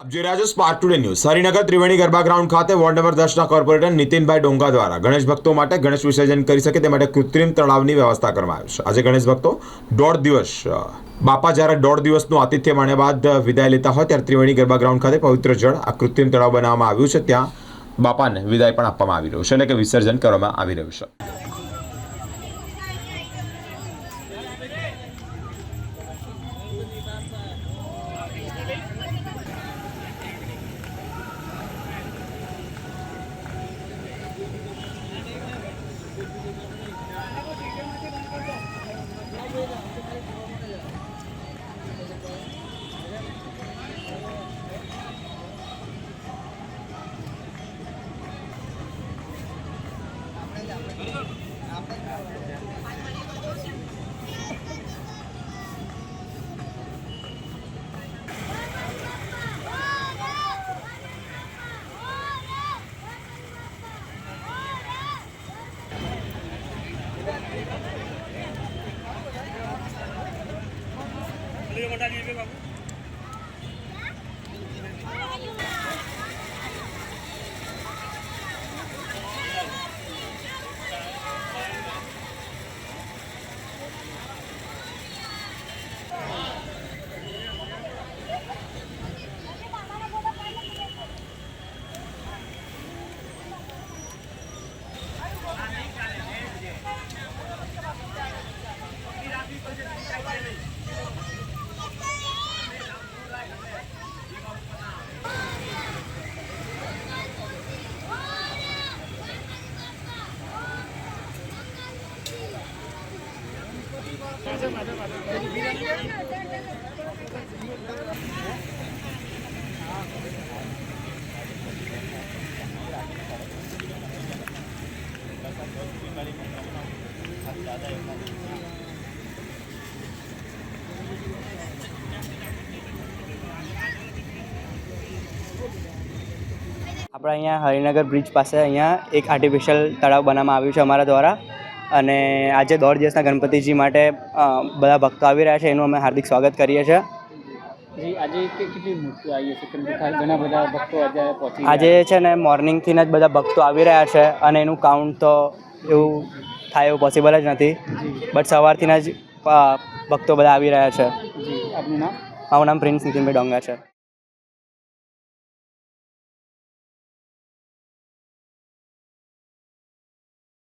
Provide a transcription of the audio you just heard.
આપ જોઈ રહ્યા છો Spark today news Harinagar Triveni garba ground ખાતે વોર્ડ નંબર દસના કોર્પોરેટર નીતિનભાઈ ડોંગા દ્વારા ગણેશ ભક્તો માટે ગણેશ વિસર્જન કરી શકે તે માટે કૃત્રિમ તળાવની વ્યવસ્થા કરવામાં આવી છે. આજે ગણેશ ભક્તો દોઢ દિવસ બાપા જ્યારે દોઢ દિવસનું આતિથ્ય માણ્યા બાદ વિદાય લેતા હોય ત્યારે ત્રિવેણી ગરબા ગ્રાઉન્ડ ખાતે પવિત્ર જળ આ કૃત્રિમ તળાવ બનાવવામાં આવ્યું છે. ત્યાં બાપાને વિદાય પણ આપવામાં આવી રહ્યું છે એટલે કે વિસર્જન કરવામાં આવી રહ્યું છે. ঘণ্টা নিয়ে বাবু। આપણે અહીંયા હરિનગર બ્રિજ પાસે અહીંયા એક આર્ટિફિશિયલ તળાવ બનાવવામાં આવ્યું છે અમારા દ્વારા. અને આજે દોઢ દિવસના ગણપતિજી માટે બધા ભક્તો આવી રહ્યા છે. એનું અમે હાર્દિક સ્વાગત કરીએ છીએ. આજે છે ને મોર્નિંગથી જ બધા ભક્તો આવી રહ્યા છે અને એનું કાઉન્ટ તો એવું થાય એવું પોસિબલ જ નથી. બટ સવારથી જ ભક્તો બધા આવી રહ્યા છે. નામ? મારું નામ પ્રિન્સ નીતિનભાઈ ડોંગા છે.